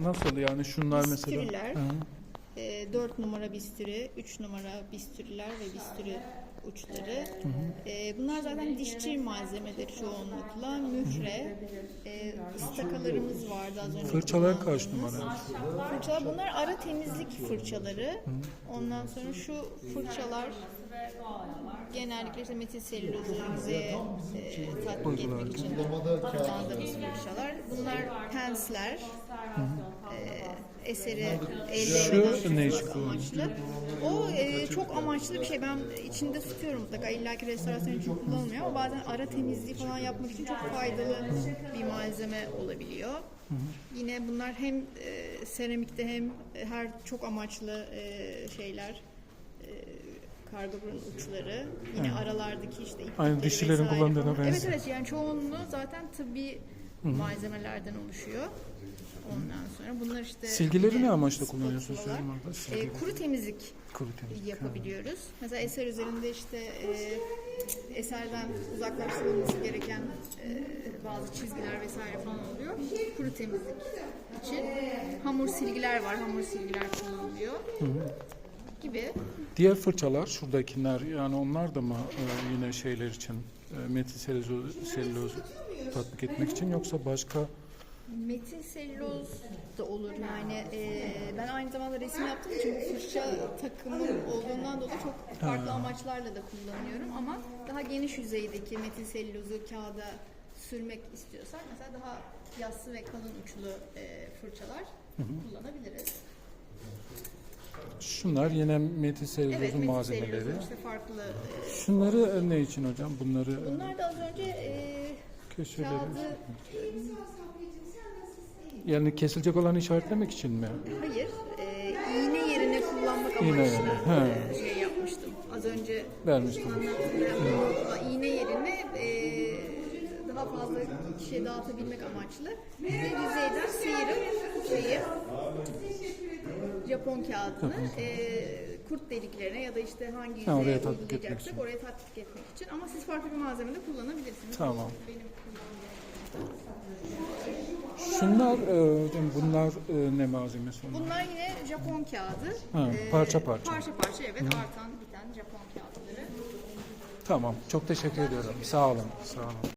nasıl yani şunlar mesela? Bistüriler. Hı. E, 4 numara bistüri, 3 numara bistüriler ve bistüri uçları. E, bunlar zaten dişçi malzemeleri çoğunlukla. Mühre, e, istakalarımız vardı az önce. Fırçalar kaç numara? Fırçalar bunlar ara temizlik fırçaları. Ondan sonra şu fırçalar genellikle işte metil selülozu yüzeye e, tatbik etmek için kullandığımız fırçalar. Bunlar pensler. E, eseri elde için amaçlı. O e, çok amaçlı bir şey. Ben içinde tutuyorum mutlaka. İlla ki restorasyon için kullanılmıyor ama bazen ara temizliği falan yapmak için çok faydalı bir malzeme olabiliyor. Yine bunlar hem e, seramikte hem e, her çok amaçlı e, şeyler e, uçları yine aralardaki işte Aynı dişçilerin falan. benziyor. Evet evet yani çoğunluğu zaten tıbbi malzemelerden oluşuyor. Ondan sonra bunlar işte Silgileri ne amaçla kullanıyorsunuz hocam orada? E, kuru temizlik Kuru temizlik. yapabiliyoruz. Mesela eser üzerinde işte e, eserden uzaklaştırılması gereken e, bazı çizgiler vesaire falan oluyor. Kuru temizlik için hamur silgiler var. Hamur silgiler kullanılıyor. Gibi. Diğer fırçalar şuradakiler yani onlar da mı e, yine şeyler için e, metil selüloz, selüloz tatbik etmek için yoksa başka Metil selüloz da olur yani e, ben aynı zamanda resim yaptığım için bu fırça takımı olduğundan dolayı çok farklı amaçlarla da kullanıyorum ama daha geniş yüzeydeki metil selülozu kağıda sürmek istiyorsak mesela daha yassı ve kalın uçlu e, fırçalar kullanabiliriz. şunlar yine metil selülozun Evet metil malzemeleri. işte farklı e, Şunları e, ne için hocam? Bunları bunlar da az önce e, köşeleri kağıdı yani kesilecek olanı işaretlemek için mi? hayır e, iğne yerine kullanmak İğne amaçlı yerine, he. e, şey yapmıştım. Az önce Vermiştim. anlattığım iğne yerine e, daha fazla kişiye dağıtabilmek amaçlı ve yüzeyden sıyırıp şeyi Japon kağıdını e, kurt deliklerine ya da işte hangi Ha, oraya yüzeye tatbik etmek uygulayacaksak için. oraya tatbik etmek için ama siz farklı bir malzeme de kullanabilirsiniz. Tamam. Benim kullandığım Şunlar e, bunlar e, ne malzemesi onlar? Bunlar yine Japon kağıdı. Ha, parça parça. Parça parça evet artan biten Japon kağıtları. Tamam. Çok teşekkür ediyorum. Sağ olun. Sağ olun.